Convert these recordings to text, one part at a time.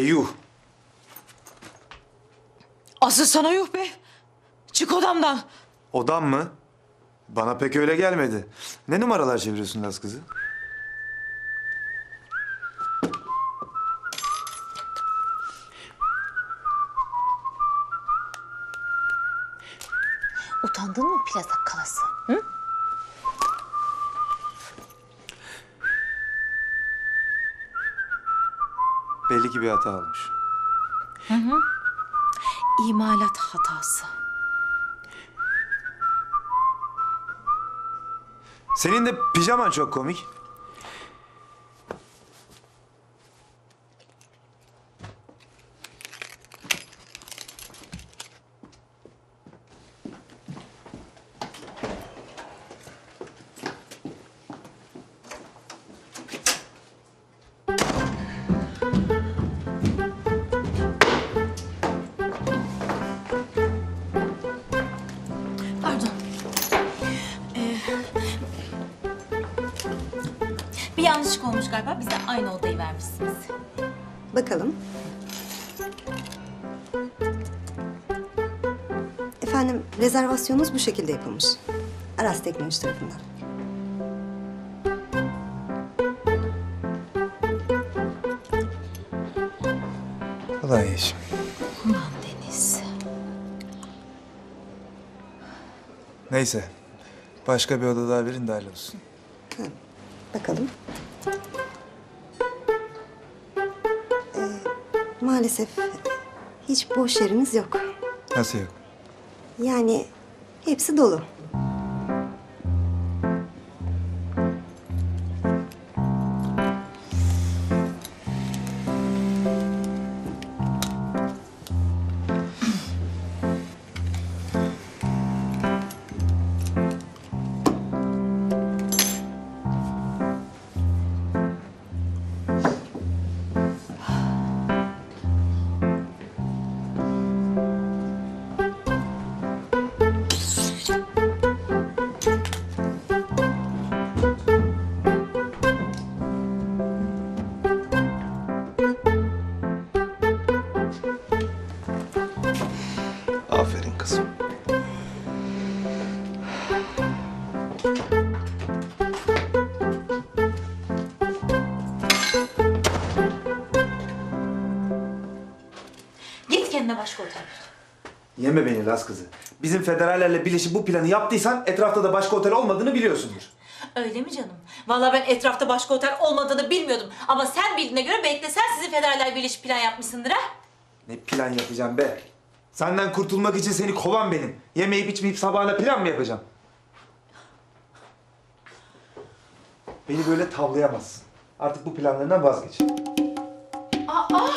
Eyüh. Asıl sana yuh be. Çık odamdan. Odam mı? Bana pek öyle gelmedi. Ne numaralar çeviriyorsun Laz kızı? Utandın mı plaza kalası? Hı? Belli ki bir hata olmuş. İmalat hatası. Senin de pijaman çok komik. Aynı odayı vermişsiniz. Bakalım. Efendim, rezervasyonunuz bu şekilde yapılmış. Aras Teknoloji tarafından. Kolay gelsin. Ulan Deniz. Neyse. Başka bir oda daha verin de olsun. Ha, bakalım. Maalesef hiç boş yerimiz yok. Nasıl yok? Yani hepsi dolu. Git kendine başka otel. Yeme beni Laz kızı. Bizim federallerle birleşip bu planı yaptıysan etrafta da başka otel olmadığını biliyorsundur. Öyle mi canım? Vallahi ben etrafta başka otel olmadığını bilmiyordum. Ama sen bildiğine göre belki sen sizin federaller birleşip plan yapmışsındır ha? Ne plan yapacağım be? Senden kurtulmak için seni kovan benim. Yemeyip içmeyip sabahına plan mı yapacağım? Beni böyle tavlayamazsın. Artık bu planlarından vazgeç. Aa!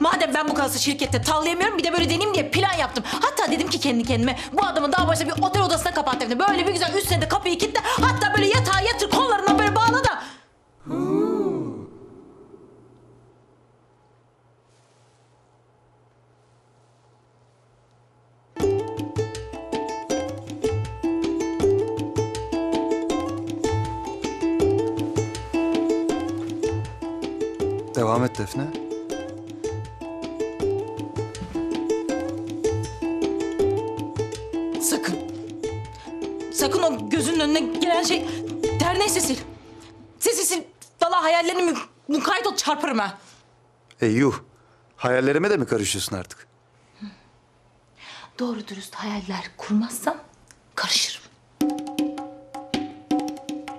Madem ben bu kalası şirkette tavlayamıyorum bir de böyle deneyim diye plan yaptım. Hatta dedim ki kendi kendime bu adamı daha başta bir otel odasına kapat dedim. Böyle bir güzel üstüne de kapıyı kilitle. Hatta böyle yatağa yatır kollarından böyle bağla da. Devam et Defne. Gelen şey... Der neyse sil. Sil sil sil. Valla hayallerini mü mukayyet ol çarparım ha. Eyyuh. Hayallerime de mi karışıyorsun artık? Doğru dürüst hayaller kurmazsam karışırım.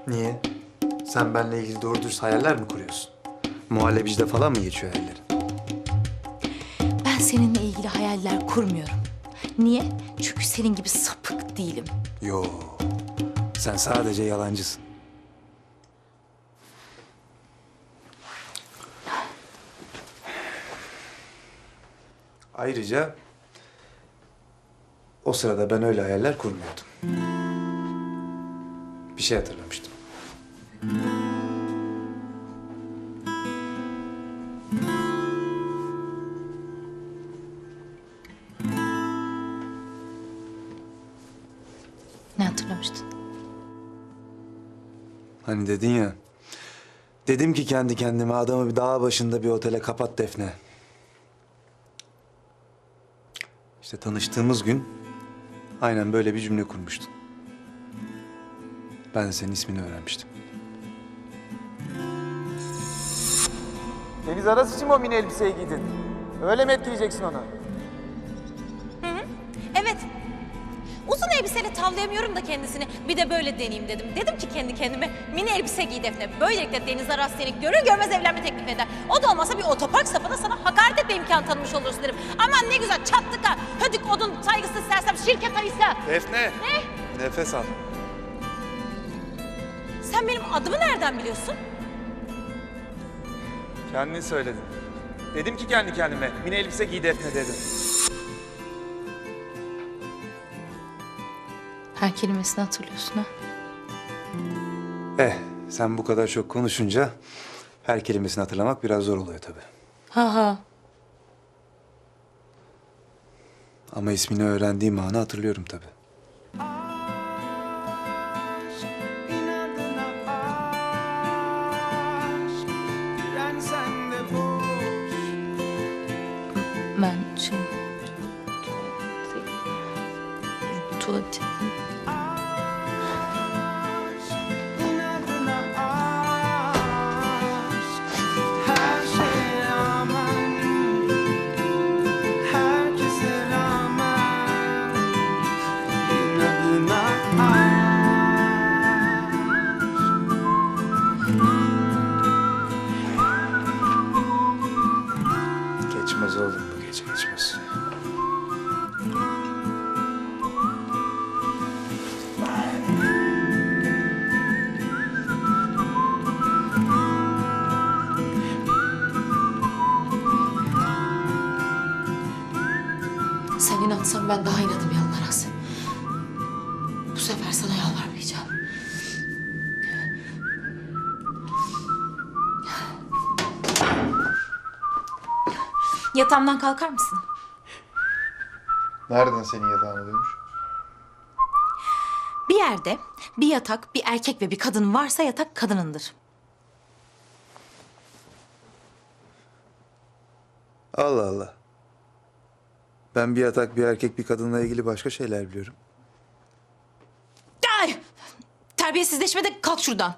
Niye? Sen benimle ilgili doğru dürüst hayaller mi kuruyorsun? Muhallebicide falan mı geçiyor hayallerin? Ben seninle ilgili hayaller kurmuyorum. Niye? Çünkü senin gibi sapık değilim. Yo. Sen sadece yalancısın. Ayrıca o sırada ben öyle hayaller kurmuyordum. Bir şey hatırlamıştım. Hani dedin ya. Dedim ki kendi kendime adamı bir dağ başında bir otele kapat Defne. İşte tanıştığımız gün aynen böyle bir cümle kurmuştun. Ben de senin ismini öğrenmiştim. Deniz Aras için mi o mini elbiseyi giydin? Öyle mi etkileyeceksin onu? Uzun elbiseyle tavlayamıyorum da kendisini. Bir de böyle deneyeyim dedim. Dedim ki kendi kendime mini elbise giy Defne. Böylelikle Deniz Aras seni görür görmez evlenme teklif eder. O da olmasa bir otopark safhada sana hakaret etme imkanı tanımış olursun dedim. Aman ne güzel çattık ha. Hödük odun saygısız sersem şirket ayısı. Defne! Ne? Nefes al. Sen benim adımı nereden biliyorsun? Kendin söyledin. Dedim ki kendi kendime mini elbise giy Defne dedim. Her kelimesini hatırlıyorsun ha. Eh, sen bu kadar çok konuşunca her kelimesini hatırlamak biraz zor oluyor tabii. Ha ha. Ama ismini öğrendiğim anı hatırlıyorum tabii. Yatağımdan kalkar mısın? Nereden senin yatağına dönmüş? Bir yerde bir yatak, bir erkek ve bir kadın varsa yatak kadınındır. Allah Allah. Ben bir yatak, bir erkek, bir kadınla ilgili başka şeyler biliyorum. Ay! Terbiyesizleşme de kalk şuradan.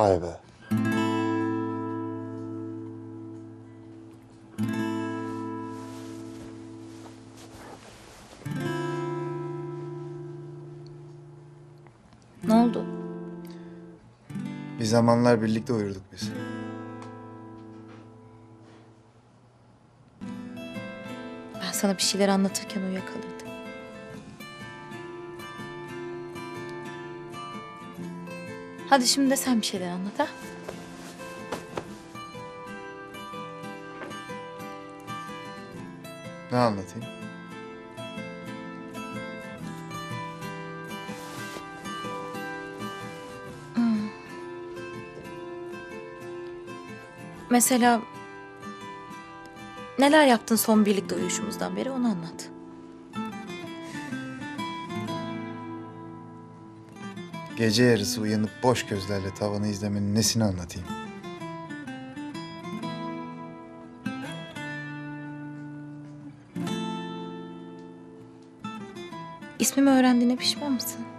Vay be. Ne oldu? Bir zamanlar birlikte uyurduk biz. Ben sana bir şeyler anlatırken uyuyakalırdım. Hadi şimdi de sen bir şeyler anlat ha. Ne anlatayım? Mesela neler yaptın son birlikte uyuşumuzdan beri onu anlat. Gece yarısı uyanıp boş gözlerle tavanı izlemenin nesini anlatayım? İsmimi öğrendiğine pişman mısın?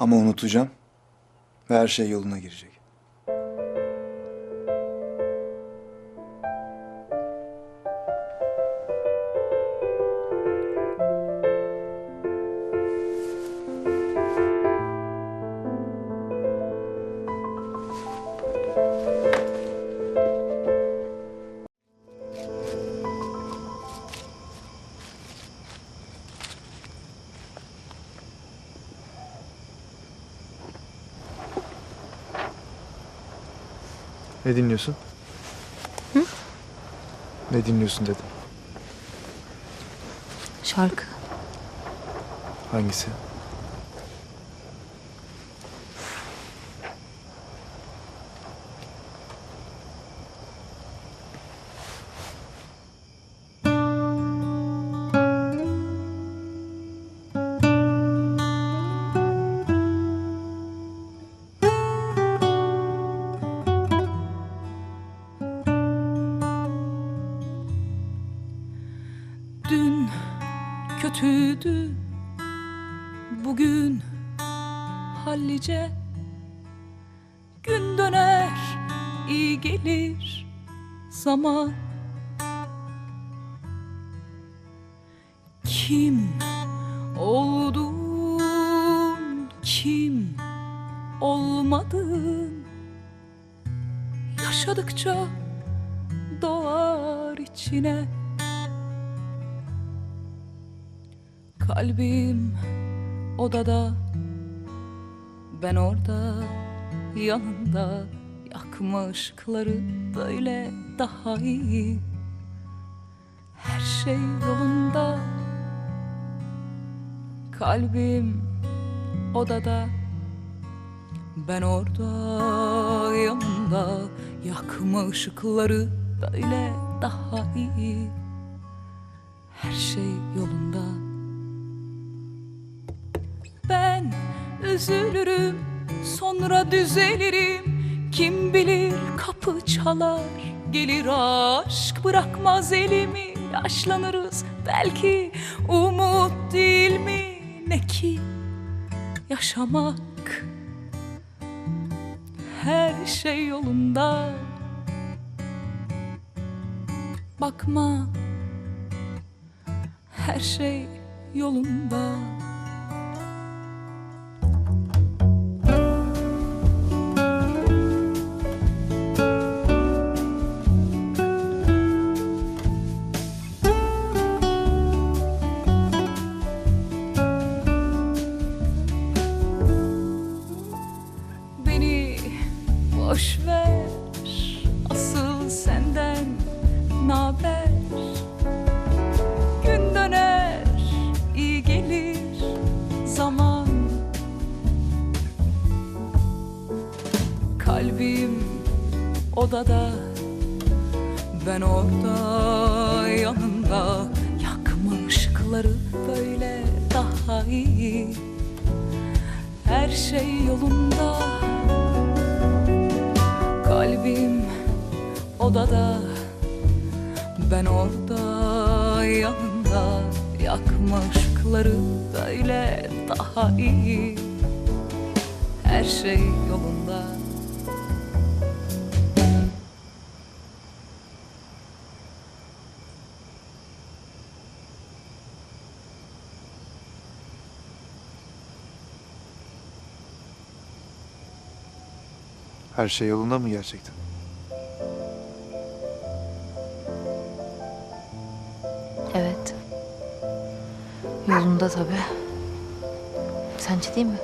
Ama unutacağım Ve her şey yoluna girecek. Ne dinliyorsun? Hı? Ne dinliyorsun dedim. Şarkı. Hangisi? Gelir zaman. Kim oldun, kim olmadın? Yaşadıkça doğar içine. Kalbim odada Ben orada yanında Yakma ışıkları böyle daha iyi. Her şey yolunda. Kalbim odada. Ben orada yanında Yakma ışıkları böyle daha iyi. Her şey yolunda. Ben üzülürüm sonra düzelirim Kim bilir kapı çalar gelir aşk bırakmaz elimi. Yaşlanırız belki umut değil mi? Ne ki yaşamak? Her şey yolunda. Bakma her şey yolunda odada. Ben orada yanında Yakma ışıkları böyle daha iyi. Her şey yolunda. Kalbim odada. Ben orada yanında Yakma ışıkları böyle daha iyi. Her şey yolunda Her şey yolunda mı gerçekten? Evet. Yolunda tabii. Sence değil mi?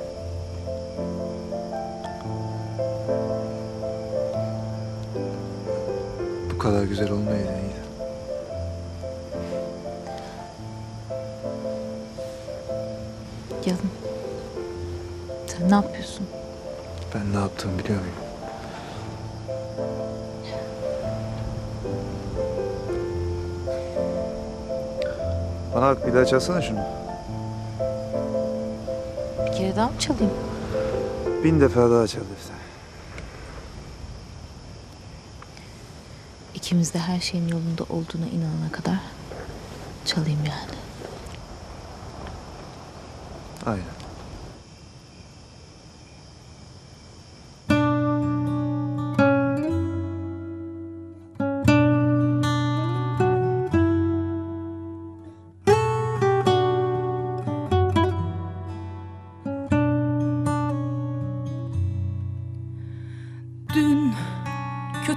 Bu kadar güzel olmayaydı iyiydi. Yalın. Sen ne yapıyorsun? Ben ne yaptığımı biliyor muyum? Bana bak bir daha çalsana şunu. Bir kere daha mı çalayım? Bin defa daha çal Defter. İkimiz de her şeyin yolunda olduğuna inanana kadar çalayım yani. Aynen.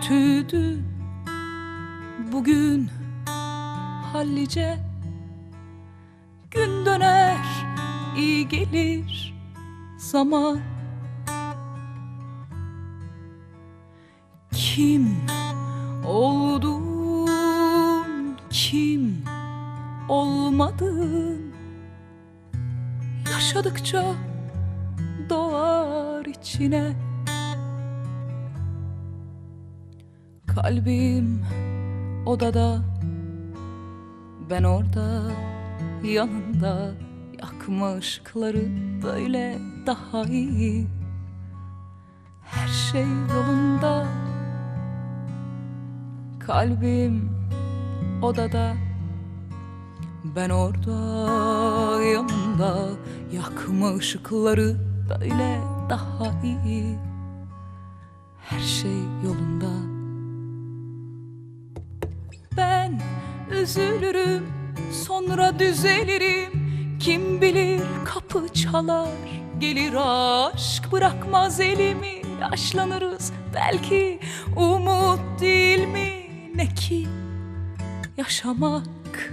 Kötüydü. Bugün hallice gün döner iyi gelir zaman. Kim oldun kim olmadın? Yaşadıkça doğar içine kalbim odada. Ben orada yanında yakma ışıkları böyle daha iyi. Her şey yolunda. Kalbim odada. Ben orada yanında yakma ışıkları böyle daha iyi. Her şey yolunda ben üzülürüm sonra düzelirim. Kim bilir kapı çalar gelir aşk bırakmaz elimi. Yaşlanırız belki umut değil mi? Ne ki yaşamak?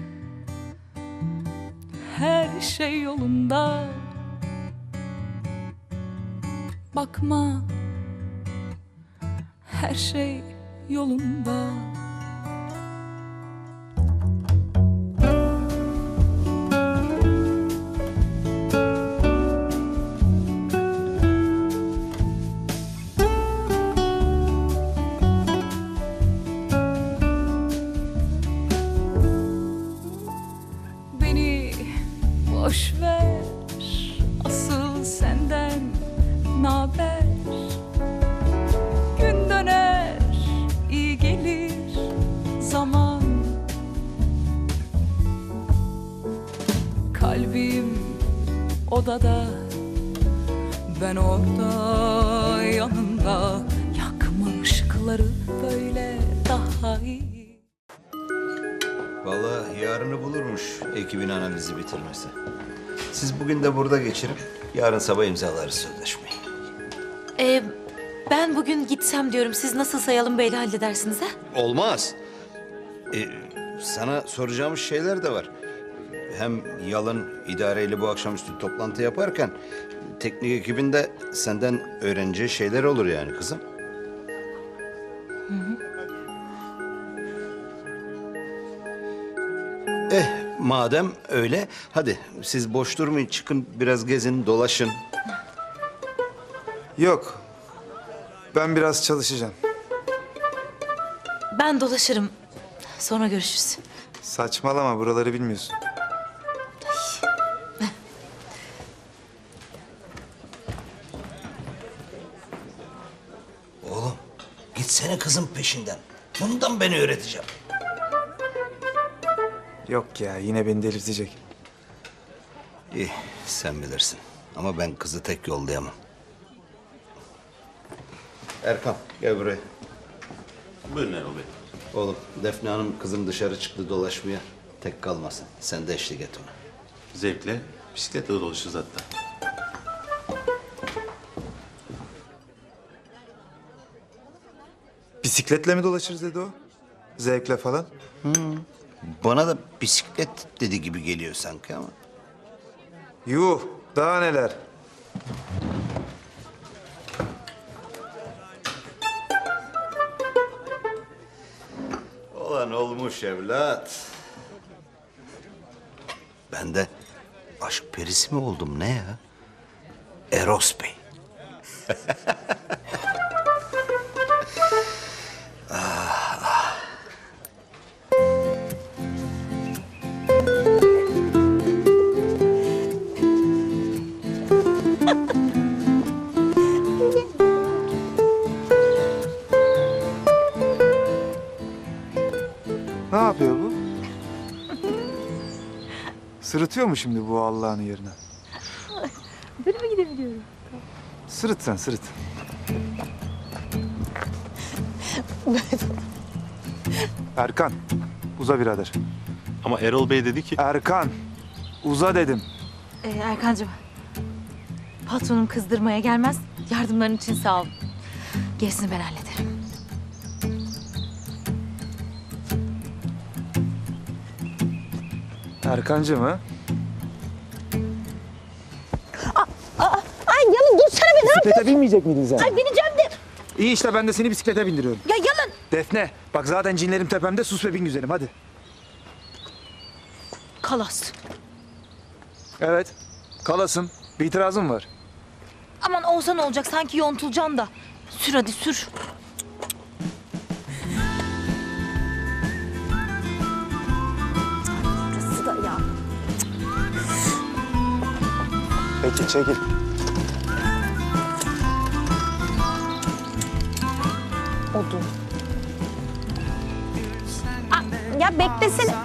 Her şey yolunda. Bakma her şey yolunda Ben orada yanında Yakma ışıkları böyle daha iyi Vallahi yarını bulurmuş ekibin analizi bitirmesi. Siz bugün de burada geçirip yarın sabah imzalarız sözleşmeyi. Ee, ben bugün gitsem diyorum. Siz nasıl sayalım Bey'le halledersiniz ha? Olmaz. Ee, sana soracağımız şeyler de var. Hem Yalın idareyle bu akşamüstü toplantı yaparken teknik ekibinde senden öğreneceği şeyler olur yani kızım. Eh madem öyle hadi siz boş durmayın çıkın biraz gezin dolaşın. Yok. Ben biraz çalışacağım. Ben dolaşırım. Sonra görüşürüz. Saçmalama buraları bilmiyorsun. Gitsene kızın peşinden. Bundan beni öğreteceğim. Yok ya yine beni delirtecek. İyi sen bilirsin. Ama ben kızı tek yollayamam. Erkan gel buraya. Buyurun Erol Bey. Oğlum Defne Hanım kızım dışarı çıktı dolaşmaya. Tek kalmasın. Sen de eşlik et ona. Zevkle bisikletle dolaşırız hatta. Bisikletle mi dolaşırız dedi o? Zevkle falan. Bana da bisiklet dedi gibi geliyor sanki ama. Yuh daha neler. Olan olmuş evlat. Ben de aşk perisi mi oldum ne ya? Eros Bey. Ne yapıyor bu? Sırıtıyor mu şimdi bu Allah'ın yerine? Böyle mi gidebiliyorum? Sırıt sen sırıt. Erkan, uza birader. Ama Erol Bey dedi ki Erkan, uza dedim. Ee, Erkancığım. Patronum kızdırmaya gelmez. Yardımların için sağ ol. Gerisini ben hallederim. Erkancı mı? Ay Yalın dursana be ne Bisiklete binmeyecek miydin sen? Ay bineceğim de. İyi işte ben de seni bisiklete bindiriyorum. Ya Yalın. Defne bak zaten cinlerim tepemde sus ve bin güzelim hadi. Kalas. Evet kalasın bir itirazım var. Aman olsa ne olacak sanki yontulacaksın da. Sür hadi sür. Peki çekil. Odun. ya beklesene.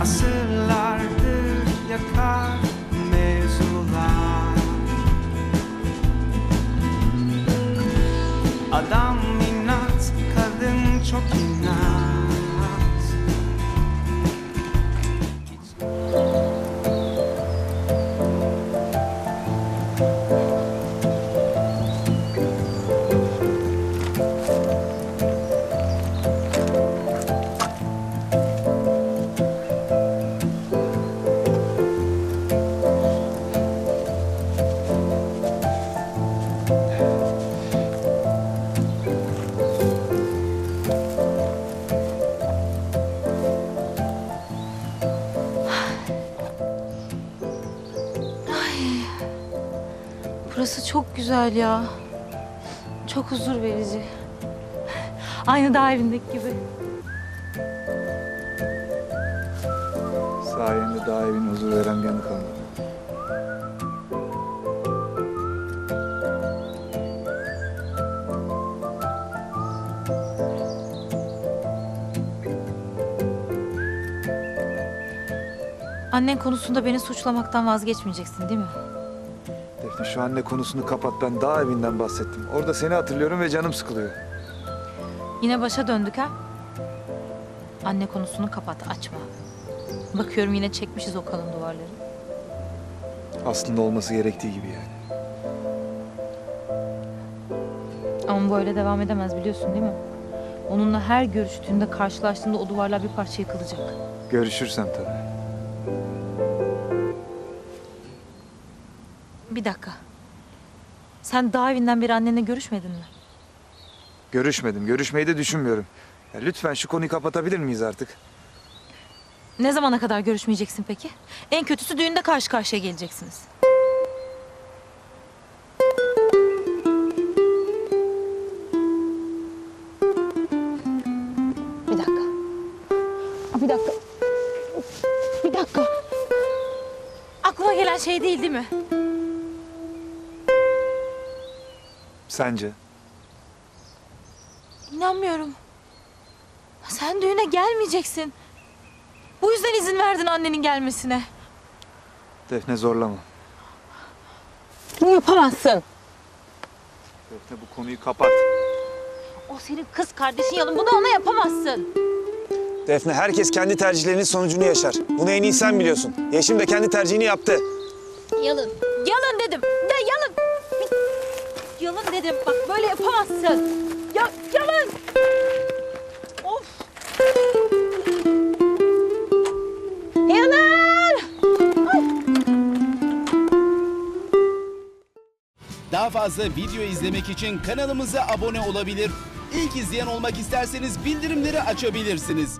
Asırlardır yakar mevzular Adam güzel ya. Çok huzur verici. Aynı dağ evindeki gibi. Sayende daha evin huzur veren bir yanı kalmadı. Annen konusunda beni suçlamaktan vazgeçmeyeceksin değil mi? Şu anne konusunu kapat ben daha evinden bahsettim. Orada seni hatırlıyorum ve canım sıkılıyor. Yine başa döndük ha? Anne konusunu kapat, açma. Bakıyorum yine çekmişiz o kalın duvarları. Aslında olması gerektiği gibi yani. Ama böyle devam edemez biliyorsun değil mi? Onunla her görüştüğünde, karşılaştığında o duvarlar bir parça yıkılacak. Görüşürsem tabii. Bir dakika. Sen daha evinden beri annenle görüşmedin mi? Görüşmedim. Görüşmeyi de düşünmüyorum. Ya lütfen şu konuyu kapatabilir miyiz artık? Ne zamana kadar görüşmeyeceksin peki? En kötüsü düğünde karşı karşıya geleceksiniz. Bir dakika. Aa, Bir dakika. Bir dakika. Aklıma gelen şey değil değil mi? Sence? İnanmıyorum. Sen düğüne gelmeyeceksin. Bu yüzden izin verdin annenin gelmesine. Defne zorlama. Bunu yapamazsın. Defne bu konuyu kapat. O senin kız kardeşin yalın. Bunu ona yapamazsın. Defne herkes kendi tercihlerinin sonucunu yaşar. Bunu en iyi sen biliyorsun. Yeşim de kendi tercihini yaptı. Yalın. Yalın dedim. Yalın dedim. Bak böyle yapamazsın. Ya yalın. Of. Yalın. Daha fazla video izlemek için kanalımıza abone olabilir. İlk izleyen olmak isterseniz bildirimleri açabilirsiniz.